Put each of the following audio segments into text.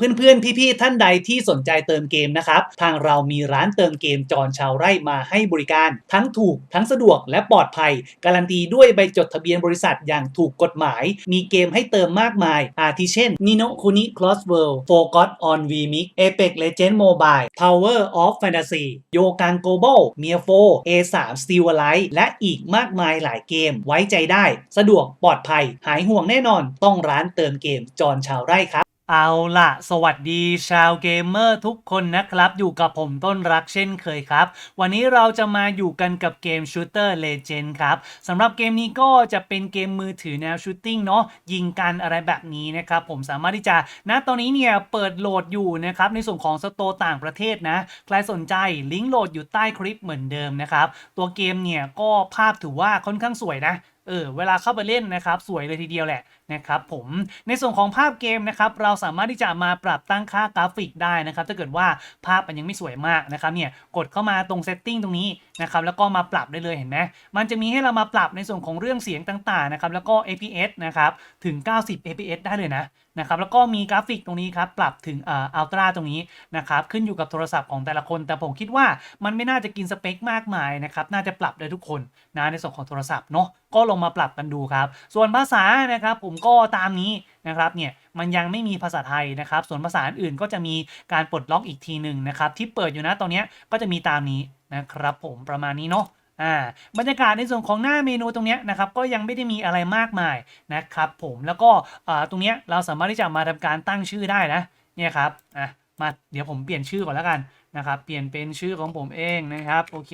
เพื่อนๆ พี่ๆ ท่านใดที่สนใจเติมเกมนะครับ ทางเรามีร้านเติมเกมจอนชาวไร่มาให้บริการ ทั้งถูกทั้งสะดวกและปลอดภัย การันตีด้วยใบจดทะเบียนบริษัทอย่างถูกกฎหมาย มีเกมให้เติมมากมาย อาทิเช่น Nino Kuni Cross World Forgot on VMix Apex Legends Mobile Tower of Fantasy โยกัง Global m i a 4 A3 Steel Alive และอีกมากมายหลายเกมไว้ใจได้ สะดวกปลอดภัย หายห่วงแน่นอนต้องร้านเติมเกมจอนชาวไร่ครับ เอาล่ะ สวัสดีชาวเกมเมอร์ทุกคนนะครับ อยู่กับผมต้นรักเช่นเคยครับ วันนี้เราจะมาอยู่กันกับเกม Shooter Legend ครับสำหรับเกมนี้ก็จะเป็นเกมมือถือแนวชูตติ้งเนาะยิงกันอะไรแบบนี้นะครับผมสามารถที่จะณตอนนี้เนี่ยเปิดโหลดอยู่นะครับในส่วนของสโตร์ต่างประเทศนะ ใครสนใจลิงก์โหลดอยู่ใต้คลิปเหมือนเดิมนะครับ ตัวเกมเนี่ยก็ภาพถือว่าค่อนข้างสวยนะ เออเวลาเข้าไปเล่นนะครับสวยเลยทีเดียวแหละนะครับผมในส่วนของภาพเกมนะครับเราสามารถที่จะมาปรับตั้งค่ากราฟิกได้นะครับถ้าเกิดว่าภาพมันยังไม่สวยมากนะครับเนี่ยกดเข้ามาตรงเซตติ้งตรงนี้ นะครับแล้วก็มาปรับได้เลยเห็นไหมมันจะมีให้เรามาปรับในส่วนของเรื่องเสียงต่างๆนะครับแล้วก็ APS นะครับถึง 90 APS ได้เลยนะนะครับแล้วก็มีกราฟิกตรงนี้ครับปรับถึงเอ่ออัลตร้าตรงนี้นะครับขึ้นอยู่กับโทรศัพท์ของแต่ละคน แต่ผมคิดว่ามันไม่น่าจะกินสเปคมากมายนะครับน่าจะปรับได้ทุกคนนะในส่วนของโทรศัพท์เนาะก็ลงมาปรับกันดูครับ ส่วนภาษานะครับผมก็ตามนี้ นะครับเนี่ยมันยังไม่มีภาษาไทยนะครับ ส่วนภาษาอื่นก็จะมีการปลดล็อกอีกทีหนึ่งนะครับที่เปิดอยู่นะตอนนี้ก็จะมีตามนี้นะครับผมประมาณนี้เนาะอ่าบรรยากาศในส่วนของหน้าเมนูตรงนี้นะครับก็ยังไม่ได้มีอะไรมากมายนะครับผมแล้วก็อ่าตรงนี้เราสามารถที่จะมาทำการตั้งชื่อได้นะเนี่ยครับอะมาเดี๋ยวผมเปลี่ยนชื่อก่อนแล้วกันนะครับเปลี่ยนเป็นชื่อของผมเองนะครับโอเค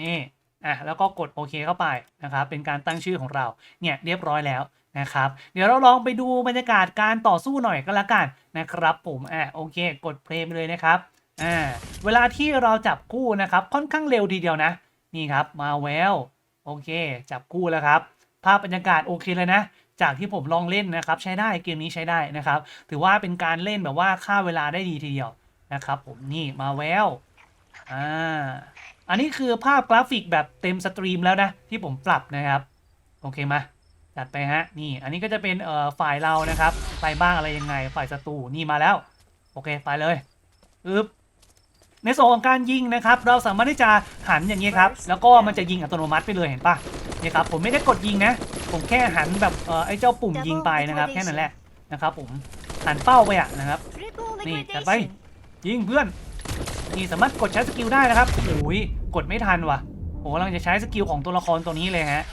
นี่อะแล้วก็กดโอเคเข้าไปนะครับเป็นการตั้งชื่อของเราเนี่ยเรียบร้อยแล้ว นะครับ เดี๋ยวเราลองไปดูบรรยากาศการต่อสู้หน่อยก็แล้วกันนะครับ ผมอะโอเค กดเพลย์ไปเลยนะครับอ่าเวลาที่เราจับคู่นะครับ ค่อนข้างเร็วทีเดียวนะ นี่ครับมาแววโอเค จับคู่แล้วครับ ภาพบรรยากาศโอเคเลยนะ จากที่ผมลองเล่นนะครับ ใช้ได้เกมนี้ใช้ได้นะครับ ถือว่าเป็นการเล่นแบบว่าฆ่าเวลาได้ดีทีเดียวนะครับ ผมนี่มาแววอ่าอันนี้คือภาพกราฟิกแบบเต็มสตรีมแล้วนะ ที่ผมปรับนะครับ โอเคมา จัดไปฮะนี่อันนี้ก็จะเป็นเอ่อฝ่ายเรานะครับไปบ้างอะไรยังไง ฝ่ายศัตรูนี่มาแล้ว โอเคไปเลยอึ๊บในส่วนของการยิงนะครับ เราสามารถที่จะหันอย่างนี้ครับ แล้วก็มันจะยิงอัตโนมัติไปเลยเห็นปะเนี่ยครับผมไม่ได้กดยิงนะ ผมแค่หันแบบเออไอ้เจ้าปุ่มยิงไปนะครับแค่นั้นแหละนะครับผมหันเป้าไปอะนะครับนี่จัดไปยิงเพื่อนนี่สามารถกดใช้สกิลได้นะครับโอ้ยกดไม่ทันว่ะผมกำลังจะใช้สกิลของตัวละครตัวนี้เลยฮะ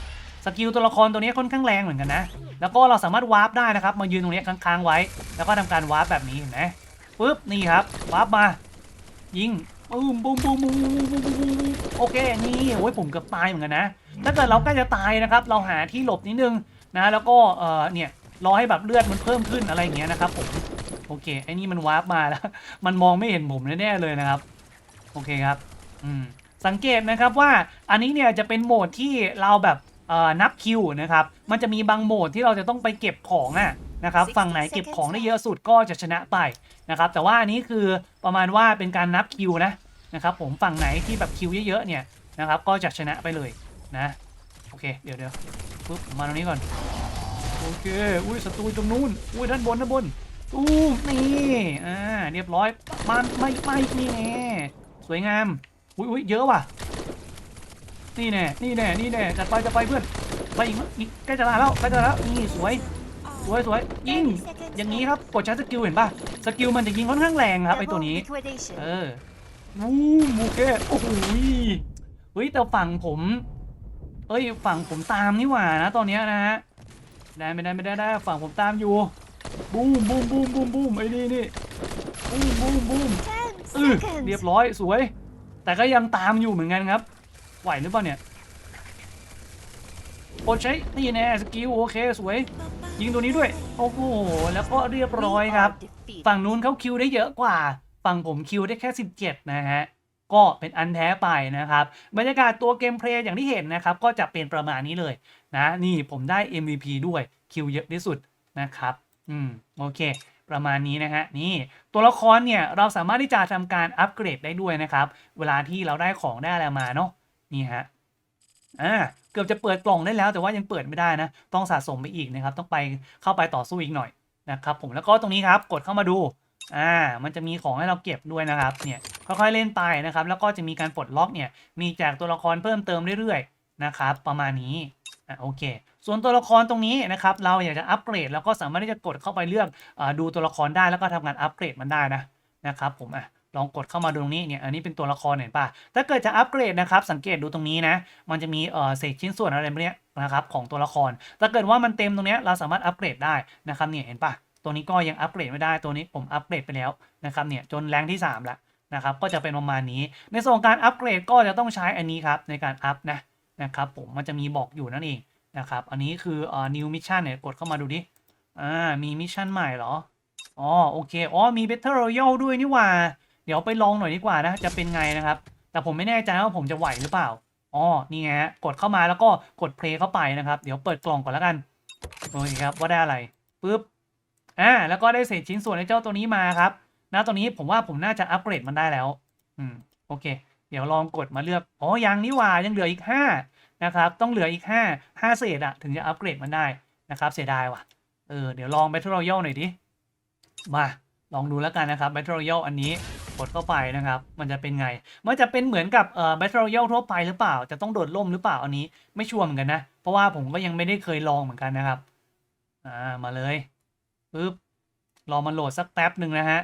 สกิลตัวละครตัวนี้ค่อนข้างแรงเหมือนกันนะ แล้วก็เราสามารถวาร์ปได้นะครับ มายืนตรงนี้ค้างๆไว้ แล้วก็ทำการวาร์ปแบบนี้เห็นไหมปุ๊บ นี่ครับ วาร์ปมา ยิงบูมบูมบูมบูมบูมบูมบูมโอเค นี่โอ้ยผมเกือบตายเหมือนกันนะ ถ้าเกิดเราใกล้จะตายนะครับ เราหาที่หลบนิดนึงนะ แล้วก็ เอ่อ เนี่ย รอให้แบบเลือดมันเพิ่มขึ้นอะไรอย่างเงี้ยนะครับผม โอเค ไอ้นี่มันวาร์ปมาแล้ว มันมองไม่เห็นผมแน่ๆเลยนะครับ โอเคครับ อืม สังเกตนะครับว่า อันนี้เนี่ยจะเป็นโหมดที่เราแบบ นับคิวนะครับ มันจะมีบางโหมดที่เราจะต้องไปเก็บของอะนะครับ ฝั่งไหนเก็บของได้เยอะสุดก็จะชนะไปนะครับ แต่ว่าอันนี้คือประมาณว่าเป็นการนับคิวนะนะครับ ผมฝั่งไหนที่แบบคิวเยอะๆเนี่ยนะครับก็จะชนะไปเลยนะโอเคเดี๋ยวเดี๋ยวปุ๊บผมมาตรงนี้ก่อนโอเคอุ้ยศัตรูตรงนู้นอุ้ยด้านบนด้านบนตู้มนี่อ่าเรียบร้อยมันไม่ไม่นี่แน่สวยงามอุ้ยอุ้ยเยอะว่ะ นี่แน่นี่แน่นี่แน่จัดไปจัดไปเพื่อนไปอีกมั้ยอีกใกล้จะลาแล้วใกล้จะลาแล้วนี่สวยสวยสวยยิงอย่างนี้ครับกดใช้สกิลเห็นป่ะสกิลมันจะยิงค่อนข้างแรงครับไอตัวนี้เออวู้โอเคโอ้โหยเฮ้ยแต่ฝั่งผมเอ้ยฝั่งผมตามนี่หว่านะตอนเนี้ยนะฮะได้ไม่ได้ไม่ได้ได้ฝั่งผมตามอยู่บูมบูมบูมบูมบูมไอ้นี่นี่บูมบูมบูมเออเรียบร้อยสวย แต่ก็ยังตามอยู่เหมือนกันครับ ไหวหรือเปล่าเนี่ยกดใช้นี่แน่สกิลโอเคสวย ยิงตัวนี้ด้วย โอ้โห แล้วก็เรียบร้อยครับ ฝั่งนู้นเขาคิวได้เยอะกว่า ฝั่งผมคิวได้แค่ 17 นะฮะก็เป็นอันแท้ไปนะครับ บรรยากาศตัวเกมเพลย์อย่างที่เห็นนะครับ ก็จะเป็นประมาณนี้เลยนะ นี่ผมได้ MVP ด้วยคิวเยอะที่สุดนะครับ อืม โอเค ประมาณนี้นะฮะ นี่ตัวละครเนี่ย เราสามารถที่จะทำการอัปเกรดได้ด้วยนะครับ เวลาที่เราได้ของได้อะไรมาเนาะ นี่ฮะอ่าเกือบจะเปิดกล่องได้แล้วแต่ว่ายังเปิดไม่ได้นะ ต้องสะสมไปอีกนะครับ ต้องไปเข้าไปต่อสู้อีกหน่อยนะครับ ผมแล้วก็ตรงนี้ครับกดเข้ามาดูอ่ามันจะมีของให้เราเก็บด้วยนะครับเนี่ยค่อยๆเล่นไปนะครับ แล้วก็จะมีการปลดล็อกเนี่ยมีแจกตัวละครเพิ่มเติมเรื่อยๆนะครับ ประมาณนี้อะโอเค ส่วนตัวละครตรงนี้นะครับ เราอยากจะอัปเกรดแล้วก็สามารถที่จะกดเข้าไปเลือกอาดูตัวละครได้แล้วก็ทำการอัปเกรดมันได้นะนะครับผมอะ ลองกดเข้ามาดูตรงนี้เนี่ย อันนี้เป็นตัวละครเห็นปะถ้าเกิดจะอัปเกรดนะครับ สังเกตดูตรงนี้นะ มันจะมีเอ่อเศษชิ้นส่วนอะไรพวกเนี้ยนะครับของตัวละคร ถ้าเกิดว่ามันเต็มตรงเนี้ยเราสามารถอัปเกรดได้นะครับเนี่ยเห็นปะตัวนี้ก็ยังอัปเกรดไม่ได้ ตัวนี้ผมอัปเกรดไปแล้วนะครับเนี่ยจนแรงที่3ล้วนะครับ ก็จะเป็นประมาณนี้ ในส่วนการอัปเกรดก็จะต้องใช้อันนี้ครับในการอัพนะนะครับ ผมมันจะมีบอกอยู่นั่นเองนะครับ อันนี้คือเอ่อ new mission เนี่ยกดเข้ามาดูดิ อ่า มีมิชชั่นใหม่เหรอ อ๋อ โอเค อ๋อ มี Battle Royale ด้วยนี่ว่า เดี๋ยวไปลองหน่อยดีกว่านะจะเป็นไงนะครับ แต่ผมไม่แน่ใจว่าผมจะไหวหรือเปล่าอ๋อนี่ไงกดเข้ามาแล้วก็กดเพลย์เข้าไปนะครับเดี๋ยวเปิดกล่องก่อนแล้วกันโอเคครับว่าได้อะไรปึ๊บอ่าแล้วก็ได้เศษชิ้นส่วนในเจ้าตัวนี้มาครับนะตัวนี้ผมว่าผมน่าจะอัปเกรดมันได้แล้ว อืมโอเค เดี๋ยวลองกดมาเลือกอ๋อยังนี่ว่ายังเหลืออีกห้านะครับต้องเหลืออีกห้าห้าเศษอะถึงจะอัปเกรดมันได้นะครับเสียดายว่ะเออเดี๋ยวลอง Battle Royale หน่อยดิมาลองดูแล้วกันนะครับ Battle Royale อันนี้ กดเข้าไปนะครับ มันจะเป็นไง มันจะเป็นเหมือนกับเอ่อ Battle Royale ทั่วไปหรือเปล่า จะต้องโดดร่มหรือเปล่าอันนี้ไม่ชัวร์เหมือนกันนะ เพราะว่าผมก็ยังไม่ได้เคยลองเหมือนกันนะครับ อ่า มาเลยปึ๊บ รอมันโหลดสักแป๊บหนึ่งนะฮะ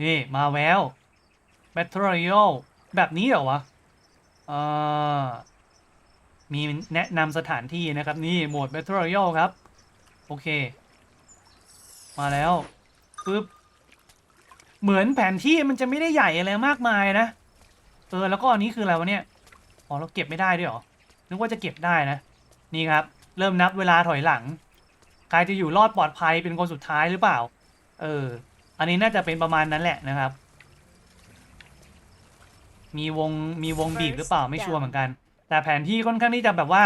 นี่มาแวว Battle Royale แบบนี้เหรอวะอ่ามีแนะนำสถานที่นะครับ นี่โหมด Battle Royale ครับ โอเค มาแล้วปึ๊บ เหมือนแผนที่มันจะไม่ได้ใหญ่อะไรมากมายนะ เออ แล้วก็อันนี้คืออะไรวะเนี่ย อ๋อ เราเก็บไม่ได้ด้วยเหรอ นึกว่าจะเก็บได้นะ นี่ครับ เริ่มนับเวลาถอยหลัง ใครจะอยู่รอดปลอดภัยเป็นคนสุดท้ายหรือเปล่า เออ อันนี้น่าจะเป็นประมาณนั้นแหละนะครับ มีวง มีวงบีบหรือเปล่าไม่ชัวร์เหมือนกัน แต่แผนที่ค่อนข้างที่จะแบบว่า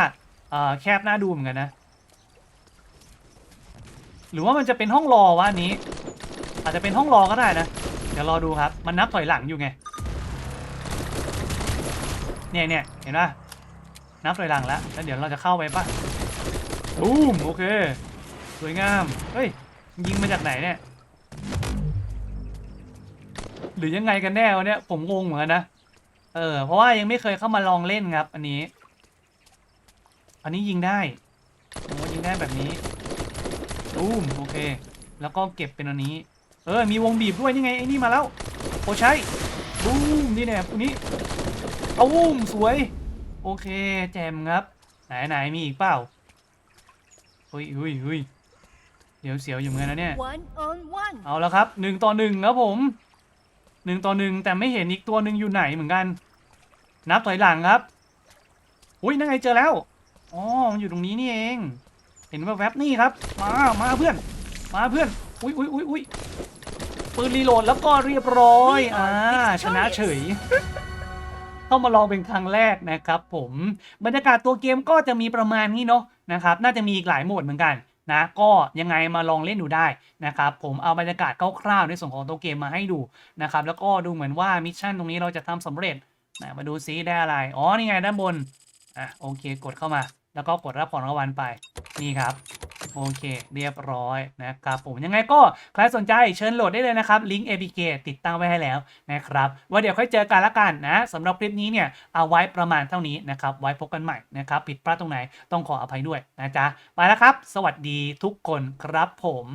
เอ่อแคบน่าดูเหมือนกันนะ หรือว่ามันจะเป็นห้องรอวะอันนี้ อาจจะเป็นห้องรอก็ได้นะ ดี๋ยวรอดูครับ มันนับถอยหลังอยู่ไง เนี่ยเนี่ยเห็นปะนับถอยหลังแล้ว แล้วเดี๋ยวเราจะเข้าไปป่ะบูมโอเค สวยงาม เฮ้ย ยิงมาจากไหนเนี่ย หรือยังไงกันแน่วะเนี่ย ผมงงเหมือนกันนะ เออ เพราะว่ายังไม่เคยเข้ามาลองเล่นครับ อันนี้ อันนี้ยิงได้ผมว่ายิงได้แบบนี้ตูมโอเค แล้วก็เก็บเป็นอันนี้ เออ มีวงบีบด้วยนี่ไงไอ้นี่มาแล้วโอใช้บูมนี่แน่ตัวนี้เอาวูมสวย โอเค แจมครับ ไหนไหนมีอีกเปล่าเฮ้ยเฮ้ยเฮ้ยเดี๋ยวเสียวอยู่เหมือนกันนะเนี่ย One on one. เอาแล้วครับหนึ่งต่อหนึ่งครับผมหนึ่งต่อหนึ่งแต่ไม่เห็นอีกตัวหนึ่งอยู่ไหนเหมือนกัน นับถอยหลังครับอุ้ยนั่นไงเจอแล้วอ๋อมันอยู่ตรงนี้นี่เอง เห็นแวบๆนี่ครับ มามาเพื่อน มาเพื่อนอุ้ยอุ้ยอุ้ยอุ้ย ปืนรีโหลดแล้วก็เรียบร้อยอ่าชนะเฉยเข้ามาลองเป็นครั้งแรกนะครับผมบรรยากาศตัวเกมก็จะมีประมาณนี้เนาะนะครับน่าจะมีอีกหลายโหมดเหมือนกันนะก็ยังไงมาลองเล่นดูได้นะครับผมเอาบรรยากาศคร่าวๆในส่วนของตัวเกมมาให้ดูนะครับแล้วก็ดูเหมือนว่ามิชชั่นตรงนี้เราจะทำสำเร็จนะมาดูซิได้อะไร อ๋อ นี่ไงด้านบน อะ โอเค กดเข้ามา แล้วก็กดรับของรางวัลไป นี่ครับ โอเค เรียบร้อยนะครับผมยังไงก็ใครสนใจเชิญโหลดได้เลยนะครับลิงก์ APK ติดตั้งไว้ให้แล้วนะครับว่าเดี๋ยวค่อยเจอกันละกันนะสำหรับคลิปนี้เนี่ยเอาไว้ประมาณเท่านี้นะครับไว้พบกันใหม่นะครับผิดพลาดตรงไหนต้องขออภัยด้วยนะจ๊ะไปแล้วครับ สวัสดีทุกคนครับผม